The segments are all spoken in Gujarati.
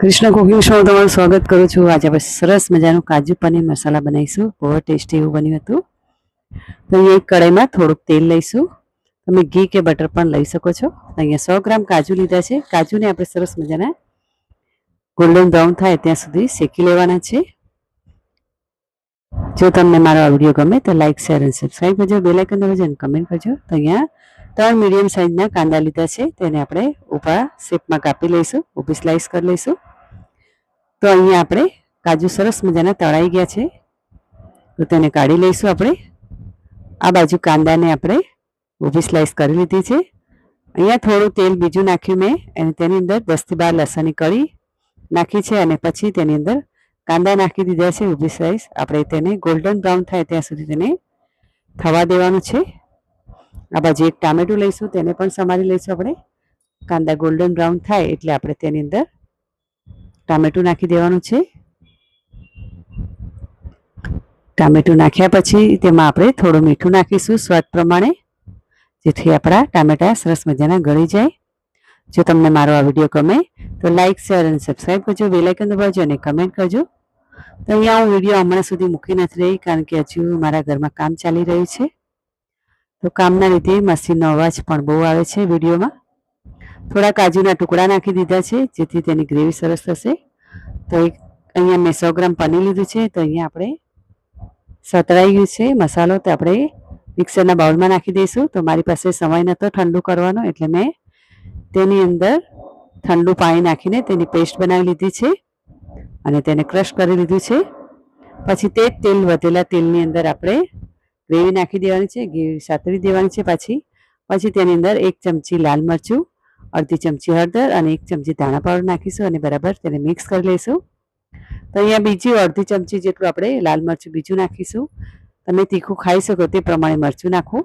કૃષ્ણ કુકિંગ શો તમારું સ્વાગત કરું છું? આજે આપણે સરસ મજાનું કાજુ પનીર મસાલા બનાવીશું. બહુ ટેસ્ટી એવું બન્યું હતું. તો અહીંયા એક કઢાઈમાં થોડુંક તેલ લઈશું. તમે ઘી કે બટર પણ લઈ શકો છો. અહીંયા સો ગ્રામ કાજુ લીધા છે. કાજુને આપણે સરસ મજાના ગોલ્ડન બ્રાઉન થાય ત્યાં સુધી શેકી લેવાના છે. જો તમને મારો આ વીડિયો ગમે તો લાઇક શેર અને સબસ્ક્રાઈબ કરજો. બેલાઇકન દબાવજો અને કમેન્ટ કરજો. તો અહીંયા ત્રણ મીડિયમ સાઇઝના કાંદા લીધા છે. તેને આપણે ઊભા શેપમાં કાપી લઈશું, ઊભી સ્લાઇસ કરી લઈશું. તો અહીંયા આપણે કાજુ સરસ મજાના તળાઈ ગયા છે. તો તેને કાઢી લઈશું આપણે. આ બાજુ કાંદાને આપણે ઊભી સ્લાઇસ કરી લીધી છે. અહીંયા થોડું તેલ બીજું નાખ્યું મેં, અને તેની અંદર દસથી બાર લસણની કળી નાખી છે, અને પછી તેની અંદર કાંદા નાખી દીધા છે, ઊભી સ્લાઇસ આપણે તેને ગોલ્ડન બ્રાઉન થાય ત્યાં સુધી તેને થવા દેવાનું છે. આ એક ટામેટું લઈશું, તેને પણ સમારી લઈશું આપણે. કાંદા ગોલ્ડન બ્રાઉન થાય એટલે આપણે તેની અંદર ટામેટું નાખી દેવાનું છે. ટામેટું નાખ્યા પછી તેમાં આપણે થોડું મીઠું નાખીશું સ્વાદ પ્રમાણે, જેથી આપણા ટામેટા સરસ મજાના ગળી જાય. જો તમને મારો આ વીડિયો ગમે, તો લાઇક શેર અને સબસ્ક્રાઈબ કરજો બેલાઇકન દબાવજો અને કમેન્ટ કરજો. તો અહીંયા હું વીડિયો હમણાં સુધી મૂકી નથી રહી, કારણ કે હજુ મારા ઘરમાં કામ ચાલી રહ્યું છે. તો કામના લીધે મશીનનો અવાજ પણ બહુ આવે છે વિડીયોમાં. થોડા કાજુના ટુકડા નાખી દીધા છે, જેથી તેની ગ્રેવી સરસ થશે. તો એક અહીંયા મેં સો ગ્રામ પનીર લીધું છે, તો અહીંયા આપણે સતરાઈ ગયું છે મસાલો, તો આપણે મિક્સરના બાઉલમાં નાખી દઈશું. તો મારી પાસે સમય નહોતો ઠંડુ કરવાનો, એટલે મેં તેની અંદર ઠંડુ પાણી નાખીને તેની પેસ્ટ બનાવી લીધી છે અને તેને ક્રશ કરી લીધું છે. પછી તે તેલ, વધેલા તેલની અંદર આપણે ગ્રેવી નાખી દેવાની છે, ગ્રેવી સાતરી દેવાની છે પાછી. પછી તેની અંદર એક ચમચી લાલ મરચું, અડધી ચમચી હળદર અને એક ચમચી ધાણા પાવડર નાખીશું અને બરાબર તેને મિક્સ કરી લઈશું. તો અહીંયા બીજી અડધી ચમચી જેટલું આપણે લાલ મરચું બીજું નાખીશું. તમે તીખું ખાઈ શકો તે પ્રમાણે મરચું નાખો.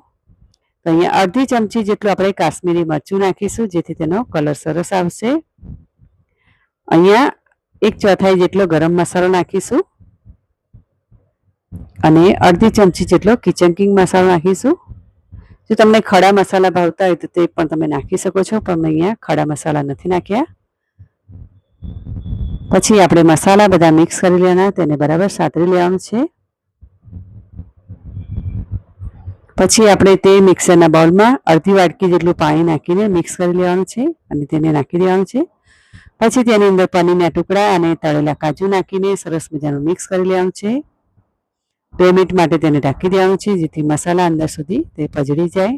તો અહીંયા અડધી ચમચી જેટલું આપણે કાશ્મીરી મરચું નાખીશું, જેથી તેનો કલર સરસ આવશે. અહીંયા એક ચોથાઈ જેટલો ગરમ મસાલો નાખીશું. અને અડધી ચમચી જેટલો કિચન કિંગ મસાલો નાખીશું. જો તમને ખડા મસાલા ભાવતા હોય તો તે પણ તમે નાખી શકો છો, પણ મેં અહીંયા ખડા મસાલા નથી નાખ્યા. પછી આપણે મસાલા બધા મિક્સ કરી લેવાના, તેને બરાબર સાતરી લેવાનું છે. પછી આપણે તે મિક્સરના બાઉલમાં અડધી વાટકી જેટલું પાણી નાખીને મિક્સ કરી લેવાનું છે અને તેને નાખી દેવાનું છે. પછી તેની અંદર પનીરના ટુકડા અને તળેલા કાજુ નાખીને સરસ મજાનું મિક્સ કરી લેવાનું છે. બે મિનિટ માટે તેને ઢાંકી દેવાનું છે, જેથી મસાલા અંદર સુધી તે પજળી જાય.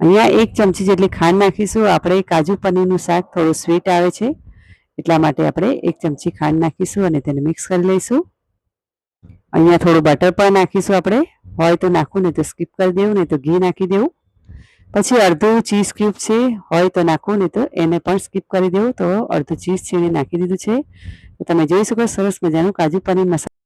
અહીંયા એક ચમચી જેટલી ખાંડ નાખીશું. આપણે કાજુ પનીરનું શાક થોડું સ્વીટ આવે છે, એટલા માટે આપણે એક ચમચી ખાંડ નાખીશું અને તેને મિક્સ કરી લઈશું. અહીંયા થોડું બટર પણ નાખીશું આપણે. હોય તો નાખવું નહીં તો સ્કીપ કરી દેવું, નહીં તો ઘી નાખી દેવું. પછી અડધું ચીઝ ક્યુબ છે, હોય તો નાખવું નહીં તો એને પણ સ્કીપ કરી દેવું. તો અડધું ચીઝ છીણે નાખી દીધું છે. તમે જોઈ શકો, સરસ મજાનું કાજુ પનીર મસાલા